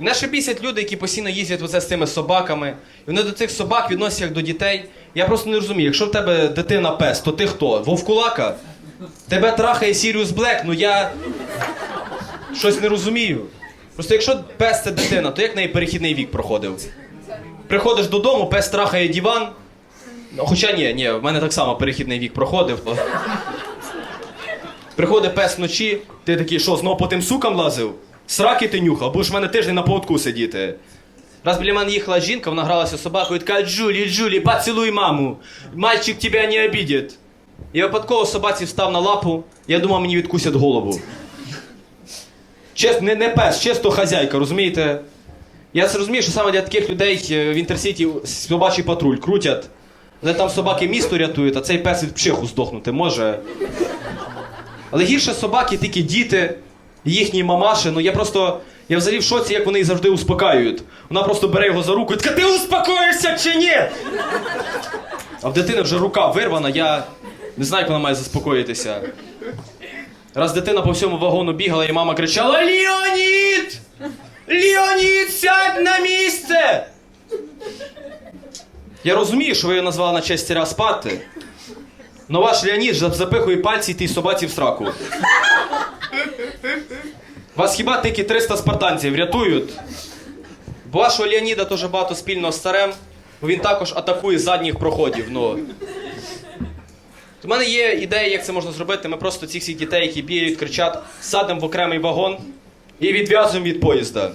Мене ще бісять люди, які постійно їздять оце з цими собаками. І вони до цих собак відносяться як до дітей. Я просто не розумію, якщо в тебе дитина пес, то ти хто? Вовкулака? Тебе трахає Сіріус Блек, ну я щось не розумію. Просто якщо пес це дитина, то як неї перехідний вік проходив? Приходиш додому, пес трахає диван. Хоча ні, ні, в мене так само перехідний вік проходив. Приходить пес вночі, ти такий, що, знову по тим сукам лазив? Сраки ти нюхав, будеш в мене тиждень на поводку сидіти. Раз біля мене їхала жінка, вона гралася собакою і така Джулі, Джулі, поцілуй маму. Мальчик тебе не обидить. Я випадково собаці встав на лапу, я думав, мені відкусять голову. Чесно, не, не пес, чисто хазяйка, розумієте? Я зрозумію, що саме для таких людей е, в інтерсіті собачий патруль крутять. Вони там собаки місто рятують, а цей пес від пчиху здохнути може. Але гірше собаки тільки діти, їхні мамаші. Ну я просто. Я взагалі в шоці, як вони їх завжди успокаюють. Вона просто бере його за руку і така, ти успокоїшся чи ні? А в дитини вже рука вирвана, я не знаю, як вона має заспокоїтися. Раз дитина по всьому вагону бігала, і мама кричала: Леонід! Леонід, сядь на місце! Я розумію, що ви його назвали на честь царя Спарти. Но ваш Леонід запихує пальці тій собаці в сраку. Вас хіба тільки 300 спартанців рятують? Вашого Леоніда теж багато спільного з царем, бо він також атакує задніх проходів. Ну. У мене є ідея, як це можна зробити. Ми просто цих всіх дітей, які бігають, кричать, садимо в окремий вагон і відв'язуємо від поїзда.